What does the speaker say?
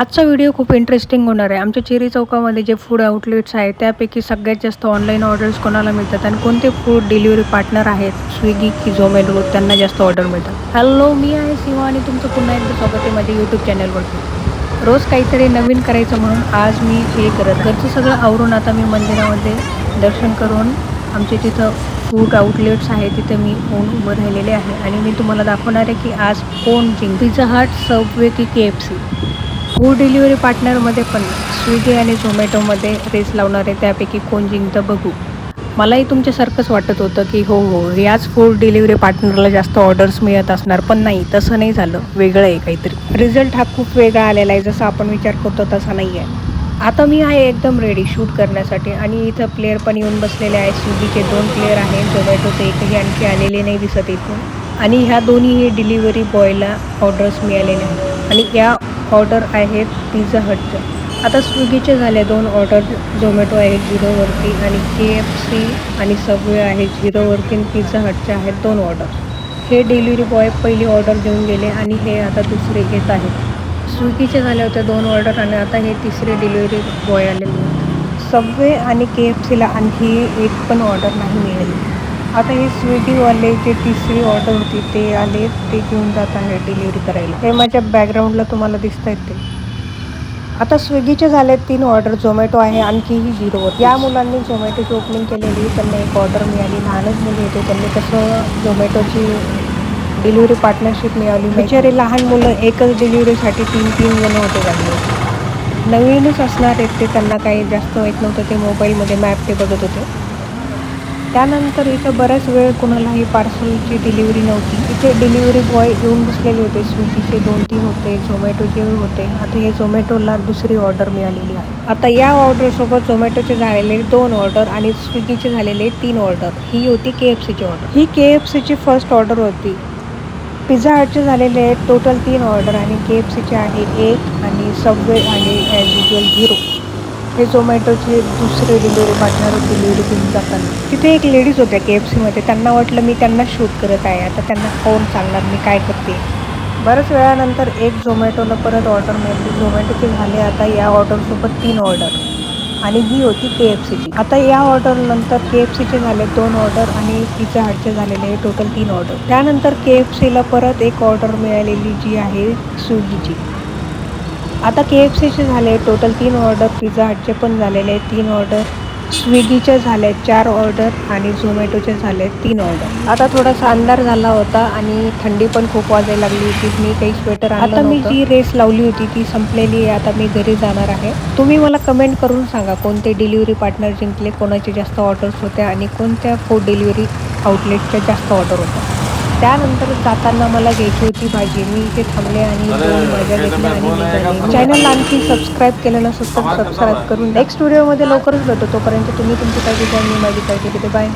आजचा व्हिडिओ खूप इंटरेस्टिंग होणार आहे. आमच्या चेरी चौकामध्ये जे फूड आउटलेट्स आहेत त्यापैकी सगळ्यात जास्त ऑनलाईन ऑर्डर्स कोणाला मिळतात आणि कोणते फूड डिलिव्हरी पार्टनर आहेत? स्विगी की झोमॅटो त्यांना जास्त ऑर्डर मिळतात. हॅलो मी आहे सिवा आणि तुमचं पुन्हा एकदा स्वागत आहे माझ्या यूट्यूब चॅनलवरती रोज काहीतरी नवीन करायचं म्हणून आज मी हे करत घरचं सगळं आवरून आता मी मंदिरामध्ये दर्शन करून आमचे तिथं फूड आउटलेट्स आहे तिथे मी होऊन उभं राहिलेले आहे. आणि मी तुम्हाला दाखवणार आहे की आज कोण जिंक पिझ्झा हट सबवे की K F C food delivery पार्टनरमध्ये पण स्विगी आणि झोमॅटोमध्ये रेस लावणारे त्यापैकी कोण जिंकतं बघू. मलाही तुमच्यासारखंच वाटत होतं की हो हो याच फूड डिलिव्हरी पार्टनरला जास्त ऑर्डर्स मिळत असणार पण नाही तसं नाही झालं. वेगळं आहे काहीतरी. रिझल्ट हा खूप वेगळा आलेला आहे जसं आपण विचार करतो तसा नाही आहे. आता मी आहे एकदम रेडी शूट करण्यासाठी आणि इथं प्लेअर पण येऊन बसलेले आहेत. स्विगीचे दोन प्लेअर आहेत झोमॅटोचे एकही आणखी आलेले नाही दिसत इथून. आणि ह्या दोन्ही डिलिव्हरी बॉयला ऑर्डर्स मिळालेले आहेत. आणि या ऑर्डर आहेत पिझ्झा हटच्या आता स्विगीचे झाले दोन ऑर्डर झोमॅटो आहे झिरोवरती आणि के एफ सी आणि सबवे आहे झिरोवरती आणि पिझ्झा हटचे आहेत दोन ऑर्डर हे डिलिव्हरी बॉय पहिली ऑर्डर देऊन गेले आणि हे आता दुसरे येत आहेत. स्विगीचे झाले होते दोन ऑर्डर आणि आता हे तिसरे डिलिव्हरी बॉय आलेले सबवे आणि के एफ सीला आणखी एक पण ऑर्डर नाही मिळाली. आता हे स्विगीवाले जे तिसरी ऑर्डर होती ते आले ते घेऊन जात आहे डिलिव्हरी करायला. हे माझ्या बॅकग्राऊंडला तुम्हाला दिसत आहेत ते आता स्विगीचे झाले तीन ऑर्डर झोमॅटो आहे आणखीही झिरो या मुलांनी झोमॅटोची ओपनिंग केलेली त्यांना एक ऑर्डर मिळाली. लहानच मुली होते त्यांनी कसं झोमॅटोची डिलिव्हरी पार्टनरशिप मिळाली बिचारे लहान मुलं एकच डिलिव्हरीसाठी तीन तीन जण होते लागले नवीनच असणार आहेत ते त्यांना काही जास्त माहीत नव्हतं ते मोबाईलमध्ये मॅप ते बघत होते. त्यानंतर इथं बऱ्याच वेळ कुणालाही पार्सलची डिलिव्हरी नव्हती. इथे डिलिव्हरी बॉय येऊन बसलेले होते. स्विगीचे दोन तीन होते झोमॅटोचे होते. आता हे झोमॅटोला दुसरी ऑर्डर मिळालेली आहे. आता या ऑर्डरसोबत झोमॅटोचे झालेले दोन ऑर्डर आणि स्विगीचे झालेले तीन ऑर्डर. ही होती के एफ सीची ऑर्डर. ही के एफ सीची फर्स्ट ऑर्डर होती. पिझ्झा हटचे झालेले आहेत टोटल तीन ऑर्डर आणि के एफ सीचे आहे एक आणि सबवे आणि ॲज युजल झिरो हे झोमॅटोचे दुसरे डिलिव्हरी पार्टनर डिलिव्हरी घेऊन जाताना तिथे एक लेडीज होत्या के एफ सीमध्ये त्यांना वाटलं मी त्यांना शूट करत आहे. आता त्यांना कोण सांगणार मी काय करते? बऱ्याच वेळानंतर एक झोमॅटोला परत ऑर्डर मिळाली झोमॅटोचे झाले आता या ऑर्डरसोबत तीन ऑर्डर आणि ही होती के एफ सीची आता या ऑर्डर नंतर के एफ सीचे झाले दोन ऑर्डर आणि पिझ्झा हटचे झालेले टोटल तीन ऑर्डर त्यानंतर के एफ सीला परत एक ऑर्डर मिळालेली जी आहे स्विगीची आता के एफ सीचे झाले टोटल तीन ऑर्डर पिझ्झा हटचे पण झालेले तीन ऑर्डर स्विगीचे झाले चार ऑर्डर आणि झोमॅटोचे झाले तीन ऑर्डर आता थोडासा अंधार झाला होता आणि थंडी पण खूप वाजायला लागली होती. मी काही स्वेटर आता मी जी रेस लावली होती ती संपलेली आहे. आता मी घरी जाणार आहे. तुम्ही मला कमेंट करून सांगा कोणते डिलिव्हरी पार्टनर जिंकले कोणाचे जास्त ऑर्डर्स होत्या आणि कोणत्या फूड डिलिव्हरी आउटलेटच्या जास्त ऑर्डर होत्या. त्यानंतर जाताना मला घ्यायची होती भाजी. मी इथे थांबले आणि दोन भाज्या घेतल्या आणि चॅनलला आणखी सबस्क्राईब केलं नसेल तर सबस्क्राईब करून. नेक्स्ट व्हिडिओमध्ये लवकरच भेटतो तोपर्यंत तुम्ही तुमची काळजी घ्या मी माझी काळजी घेते बाय